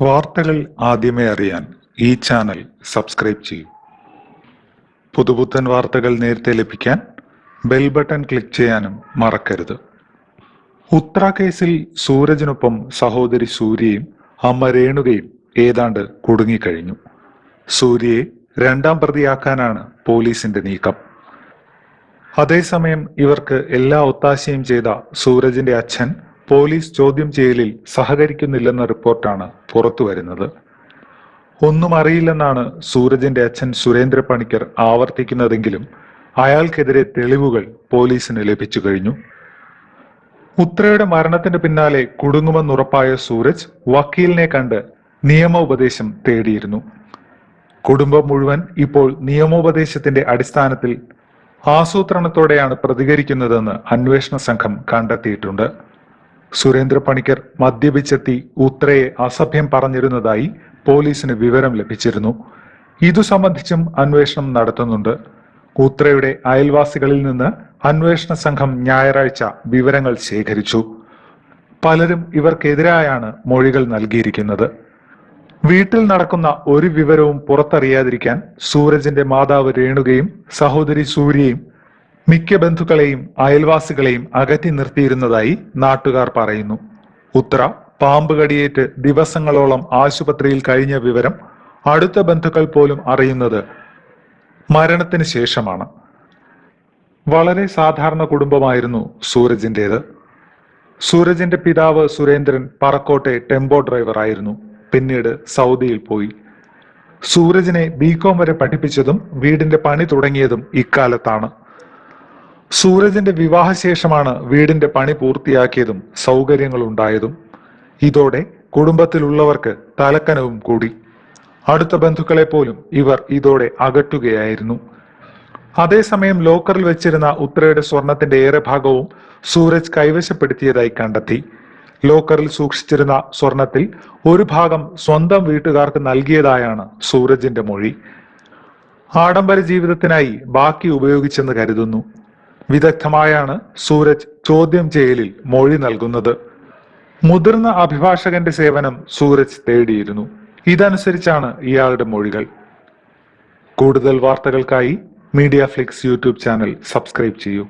വാർത്തകൾ ആദ്യമേ അറിയാൻ ഈ ചാനൽ സബ്സ്ക്രൈബ് ചെയ്യൂ. പുതുപുത്തൻ വാർത്തകൾ നേരത്തെ ലഭിക്കാൻ ബെൽ ബട്ടൺ ക്ലിക്ക് ചെയ്യാനും മറക്കരുത്. ഉത്ര കേസിൽ സൂരജിനൊപ്പം സഹോദരി സൂര്യയും അമ്മ രേണുകയും ഏതാണ്ട് കുടുങ്ങിക്കഴിഞ്ഞു. സൂര്യയെ രണ്ടാം പ്രതിയാക്കാനാണ് പോലീസിന്റെ നീക്കം. അതേസമയം ഇവർക്ക് എല്ലാ ഒത്താശയും ചെയ്ത സൂരജിന്റെ അച്ഛൻ പോലീസ് ചോദ്യം ചെയ്യലിൽ സഹകരിക്കുന്നില്ലെന്ന റിപ്പോർട്ടാണ് പുറത്തുവരുന്നത് ഒന്നും അറിയില്ലെന്നാണ് സൂരജിന്റെ അച്ഛൻ സുരേന്ദ്ര പണിക്കർ ആവർത്തിക്കുന്നതെങ്കിലും അയാൾക്കെതിരെ തെളിവുകൾ പോലീസിന് ലഭിച്ചു കഴിഞ്ഞു. ഉത്രയുടെ മരണത്തിന് പിന്നാലെ കുടുങ്ങുമെന്നുറപ്പായ സൂരജ് വക്കീലിനെ കണ്ട് നിയമോപദേശം തേടിയിരുന്നു. കുടുംബം മുഴുവൻ ഇപ്പോൾ നിയമോപദേശത്തിന്റെ അടിസ്ഥാനത്തിൽ ആസൂത്രണത്തോടെയാണ് പ്രതികരിക്കുന്നതെന്ന് അന്വേഷണ സംഘം കണ്ടെത്തിയിട്ടുണ്ട്. സുരേന്ദ്ര പണിക്കർ മദ്യപിച്ചെത്തി ഉത്രയെ അസഭ്യം പറഞ്ഞിരുന്നതായി പോലീസിന് വിവരം ലഭിച്ചിരുന്നു. ഇതു സംബന്ധിച്ചും അന്വേഷണം നടത്തുന്നുണ്ട്. ഉത്രയുടെ അയൽവാസികളിൽ നിന്ന് അന്വേഷണ സംഘം ഞായറാഴ്ച വിവരങ്ങൾ ശേഖരിച്ചു. പലരും ഇവർക്കെതിരായാണ് മൊഴികൾ നൽകിയിരിക്കുന്നത്. വീട്ടിൽ നടക്കുന്ന ഒരു വിവരവും പുറത്തറിയാതിരിക്കാൻ സൂരജിന്റെ മാതാവ് രേണുകയും സഹോദരി സൂര്യയും മിക്ക ബന്ധുക്കളെയും അയൽവാസികളെയും അകറ്റി നിർത്തിയിരുന്നതായി നാട്ടുകാർ പറയുന്നു. ഉത്ര പാമ്പ് കടിയേറ്റ് ദിവസങ്ങളോളം ആശുപത്രിയിൽ കഴിഞ്ഞ വിവരം അടുത്ത ബന്ധുക്കൾ പോലും അറിയുന്നത് മരണത്തിന് ശേഷമാണ്. വളരെ സാധാരണ കുടുംബമായിരുന്നു സൂരജിന്റെത്. സൂരജിന്റെ പിതാവ് സുരേന്ദ്രൻ പറക്കോട്ടെ ടെമ്പോ ഡ്രൈവർ ആയിരുന്നു. പിന്നീട് സൗദിയിൽ പോയി. സൂരജിനെ ബികോം വരെ പഠിപ്പിച്ചതും വീടിന്റെ പണി തുടങ്ങിയതും ഇക്കാലത്താണ്. സൂരജിന്റെ വിവാഹശേഷമാണ് വീടിന്റെ പണി പൂർത്തിയാക്കിയതും സൗകര്യങ്ങൾ ഉണ്ടായതും ഇതോടെ കുടുംബത്തിലുള്ളവർക്ക് തലക്കനവും കൂടി. അടുത്ത ബന്ധുക്കളെ പോലും ഇവർ ഇതോടെ അകറ്റുകയായിരുന്നു. അതേസമയം ലോക്കറിൽ വെച്ചിരുന്ന ഉത്രയുടെ സ്വർണത്തിന്റെ ഏറെ ഭാഗവും സൂരജ് കൈവശപ്പെടുത്തിയതായി കണ്ടെത്തി. ലോക്കറിൽ സൂക്ഷിച്ചിരുന്ന സ്വർണത്തിൽ ഒരു ഭാഗം സ്വന്തം വീട്ടുകാർക്ക് നൽകിയതായാണ് സൂരജിന്റെ മൊഴി. ആഡംബര ജീവിതത്തിനായി ബാക്കി ഉപയോഗിച്ചെന്ന് കരുതുന്നു. വിദഗ്ധമായാണ് സൂരജ് ചോദ്യം ചെയ്യലിൽ മൊഴി നൽകുന്നത്. മുതിർന്ന അഭിഭാഷകന്റെ സേവനം സൂരജ് തേടിയിരുന്നു. ഇതനുസരിച്ചാണ് ഇയാളുടെ മൊഴികൾ. കൂടുതൽ വാർത്തകൾക്കായി media flix YouTube channel subscribe ചെയ്യൂ.